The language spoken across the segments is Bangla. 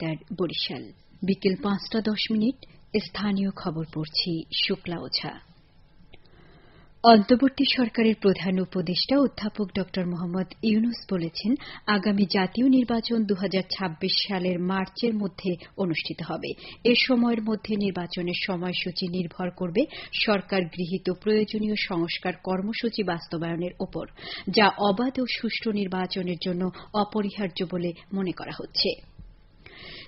ইফতার বরিশাল বিকেল পাঁচটা দশ মিনিট, স্থানীয় খবর পড়ছি শুক্লা ওঝা। অন্তর্বর্তী সরকারের প্রধান উপদেষ্টা অধ্যাপক ড মোহাম্মদ ইউনুস বলেছেন, আগামী জাতীয় নির্বাচন দু হাজার ছাব্বিশ সালের মার্চের মধ্যে অনুষ্ঠিত হবে। এ সময়ের মধ্যে নির্বাচনের সময়সূচি নির্ভর করবে সরকার গৃহীত প্রয়োজনীয় সংস্কার কর্মসূচি বাস্তবায়নের ওপর, যা অবাধ ও সুষ্ঠু নির্বাচনের জন্য অপরিহার্য বলে মনে করা হচ্ছে।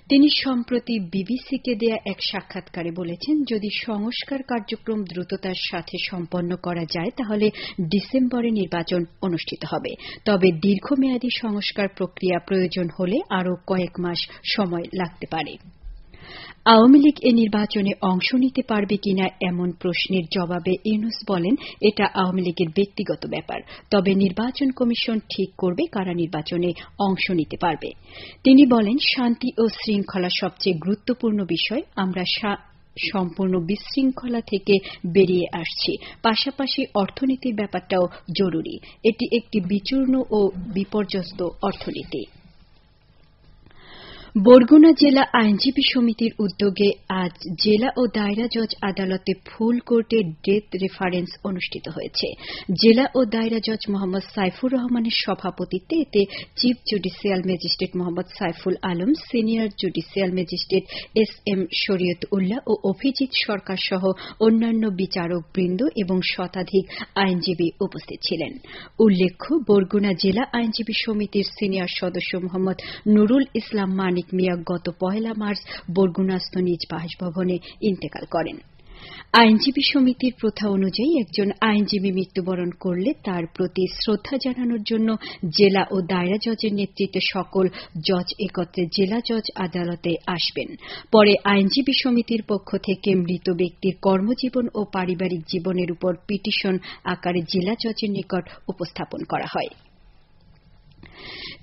তিনি সম্প্রতি বিবিসিকে দেয়া এক সাক্ষাৎকারে বলেছেন, যদি সংস্কার কার্যক্রম দ্রুততার সাথে সম্পন্ন করা যায়, তাহলে ডিসেম্বরে নির্বাচন অনুষ্ঠিত হবে। তবে দীর্ঘমেয়াদী সংস্কার প্রক্রিয়া প্রয়োজন হলে আরও কয়েক মাস সময় লাগতে পারে। আওয়ামী লীগ এ নির্বাচনে অংশ নিতে পারবে কিনা এমন প্রশ্নের জবাবে ইউনুস বলেন, এটা আওয়ামী লীগের ব্যক্তিগত ব্যাপার। তবে নির্বাচন কমিশন ঠিক করবে কারা নির্বাচনে অংশ নিতে পারবে। তিনি বলেন, শান্তি ও শৃঙ্খলা সবচেয়ে গুরুত্বপূর্ণ বিষয়। আমরা সম্পূর্ণ বিশৃঙ্খলা থেকে বেরিয়ে আসছি। পাশাপাশি অর্থনীতির ব্যাপারটাও জরুরি। এটি একটি বিচূর্ণ ও বিপর্যস্ত অর্থনীতি। বরগুনা জেলা আইনজীবী সমিতির উদ্যোগে আজ জেলা ও দায়রা জজ আদালতে ফুল কোর্টে ডেথ রেফারেন্স অনুষ্ঠিত হয়েছে। জেলা ও দায়রা জজ মোহাম্মদ সাইফুর রহমানের সভাপতিত্বে এতে chief judicial magistrate Mohammad Saiful Alam, senior judicial magistrate S M Shariat Ullah ও অভিজিৎ সরকার সহ অন্যান্য বিচারক বৃন্দ এবং শতাধিক আইনজীবী উপস্থিত ছিলেন। উল্লেখ্য, বরগুনা জেলা আইনজীবী সমিতির সিনিয়র সদস্য মোহাম্মদ নুরুল ইসলাম মানিক মানিক মিয়া গত পয়লা মার্চ বরগুনাস্থ নিজ বাসভবনে ইন্তেকাল করেন। আইনজীবী সমিতির প্রথা অনুযায়ী একজন আইনজীবী মৃত্যুবরণ করলে তার প্রতি শ্রদ্ধা জানানোর জন্য জেলা ও দায়রা জজের নেতৃত্বে সকল জজ একত্রে জেলা জজ আদালতে আসবেন। পরে আইনজীবী সমিতির পক্ষ থেকে মৃত ব্যক্তির কর্মজীবন ও পারিবারিক জীবনের উপর পিটিশন আকারে জেলা জজের নিকট উপস্থাপন করা হয়।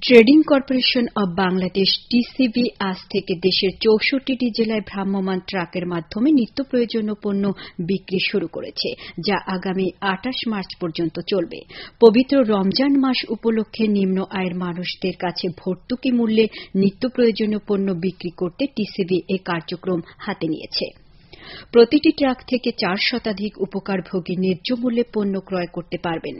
Trading corporation of Bangladesh TCB আজ থেকে দেশের চৌষট্টিটি জেলায় ভ্রাম্যমাণ ট্রাকের মাধ্যমে নিত্য প্রয়োজনীয় পণ্য বিক্রি শুরু করেছে, যা আগামী আটাশ মার্চ পর্যন্ত চলবে। পবিত্র রমজান মাস উপলক্ষে নিম্ন আয়ের মানুষদের কাছে ভর্তুকি মূল্যে নিত্য প্রয়োজনীয় পণ্য বিক্রি করতে টিসিবি এ কার্যক্রম হাতে নিয়েছে। প্রতিটি ট্রাক থেকে চার শতাধিক উপকারভোগী ন্যায্য মূল্যে পণ্য ক্রয় করতে পারবেন।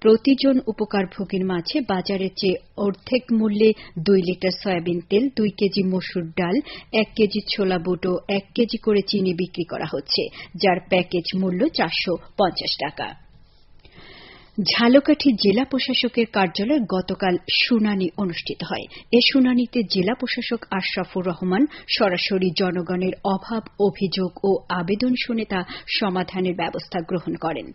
প্রতিজন উপকারভোগীর মাঝে বাজারের চেয়ে অর্ধেক মূল্যে দুই লিটার সয়াবিন তেল, দুই কেজি মসুর ডাল, এক কেজি ছোলা বুট, এক কেজি করে চিনি বিক্রি করা হচ্ছে, যার প্যাকেজ মূল্য চারশো পঞ্চাশ টাকা। ঝালকাঠি জেলা প্রশাসকের কার্যালয়ে গতকাল শুনানি অনুষ্ঠিত হয়। এ শুনানিতে জেলা প্রশাসক আশরাফুর রহমান, সরাসরি জনগণের অভাব, অভিযোগ ও আবেদন শুনে তা সমাধানের ব্যবস্থা গ্রহণ করেন।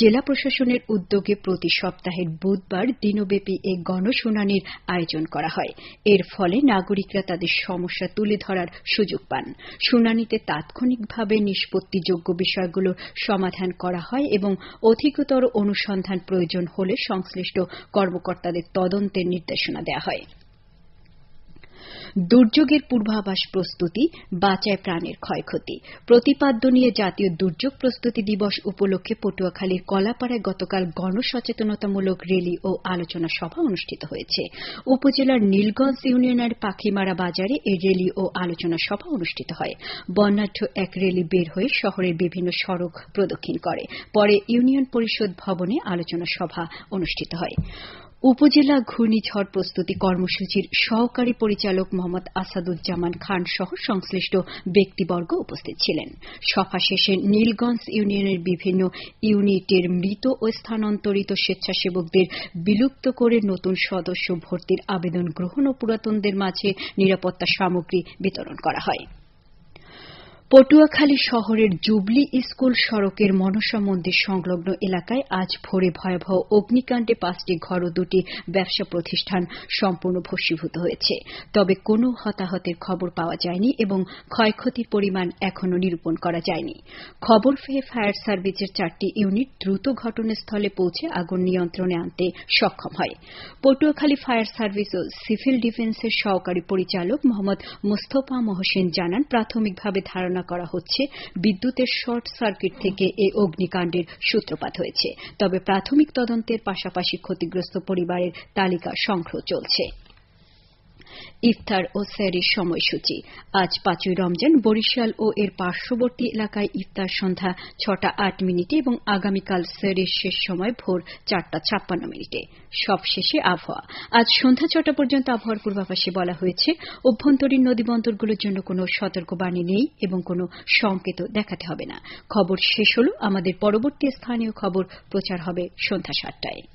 জেলা প্রশাসনের উদ্যোগে প্রতি সপ্তাহের বুধবার দিনব্যাপী এ গণশুনানির আয়োজন করা হয়। এর ফলে নাগরিকরা তাদের সমস্যা তুলে ধরার সুযোগ পান। শুনানিতে তাৎক্ষণিকভাবে নিষ্পত্তিযোগ্য বিষয়গুলোর সমাধান করা হয় এবং অধিকতর অনুসন্ধান প্রয়োজন হলে সংশ্লিষ্ট কর্মকর্তাদের তদন্তের নির্দেশনা দেওয়া হয়। দুর্যোগের পূর্বাভাস প্রস্তুতি, বাঁচায় প্রাণের ক্ষয়ক্ষতি। প্রতিপাদ্য নিয়ে জাতীয় দুর্যোগ প্রস্তুতি দিবস উপলক্ষে পটুয়াখালীর কলাপাড়ায় গতকাল গণসচেতনতামূলক রেলি ও আলোচনা সভা অনুষ্ঠিত হয়েছে। উপজেলার নীলগঞ্জ ইউনিয়নের পাখিমারা বাজারে এই রেলি ও আলোচনা সভা অনুষ্ঠিত হয়। বর্ণাঢ্য এক রেলি বের হয়ে শহরের বিভিন্ন সড়ক প্রদক্ষিণ করে। পরে ইউনিয়ন পরিষদ ভবনে আলোচনা সভা অনুষ্ঠিত হয়। উপজেলা ঘূর্ণিঝড় প্রস্তুতি কর্মসূচির সহকারী পরিচালক মোহাম্মদ আসাদুজ্জামান খান সহ সংশ্লিষ্ট ব্যক্তিবর্গ উপস্থিত ছিলেন। সভা শেষে নীলগঞ্জ ইউনিয়নের বিভিন্ন ইউনিটের মৃত ও স্থানান্তরিত স্বেচ্ছাসেবকদের বিলুপ্ত করে নতুন সদস্য ভর্তির আবেদন গ্রহণ ও পুরাতনদের মাঝে নিরাপত্তা সামগ্রী বিতরণ করা হয়। পটুয়াখালী শহরের জুবলি স্কুল সড়কের মনসা মন্দির সংলগ্ন এলাকায় আজ ভোরে ভয়াবহ অগ্নিকাণ্ডে পাঁচটি ঘর ও দুটি ব্যবসা প্রতিষ্ঠান সম্পূর্ণ ভস্মীভূত হয়েছে। তবে কোনো হতাহতের খবর পাওয়া যায়নি এবং ক্ষয়ক্ষতির পরিমাণ এখনও নিরূপণ করা যায়নি। খবর পেয়ে ফায়ার সার্ভিসের চারটি ইউনিট দ্রুত ঘটনাস্থলে পৌঁছে আগুন নিয়ন্ত্রণে আনতে সক্ষম হয়। পটুয়াখালী ফায়ার সার্ভিস ও সিভিল ডিফেন্সের সহকারী পরিচালক মোহাম্মদ মোস্তফা মহসেন জানান, প্রাথমিকভাবে ধারণা করা হচ্ছে বিদ্যুতের শর্ট সার্কিট থেকে এই অগ্নিকাণ্ডের সূত্রপাত হয়েছে। তবে প্রাথমিক তদন্তের পাশাপাশি ক্ষতিগ্রস্ত পরিবারের তালিকা সংগ্রহ চলছে। ইফতার ও স্যারির সময়সূচি। আজ পাঁচই রমজান, বরিশাল ও এর পার্শ্ববর্তী এলাকায় ইফতার সন্ধ্যা ছটা আট মিনিটে এবং আগামীকাল স্যারির শেষ সময় ভোর চারটা ছাপ্পান্ন মিনিটে। সবশেষে আবহাওয়া। আজ সন্ধ্যা ছটা পর্যন্ত আবহাওয়ার পূর্বাভাসে বলা হয়েছে, অভ্যন্তরীণ নদীবন্দরগুলোর জন্য কোনো সতর্কবাণী নেই এবং কোনো সংকেত দেখাতে হবে না। খবর শেষ হল। আমাদের পরবর্তী স্থানীয় খবর প্রচার হবে সন্ধ্যা সাতটায়।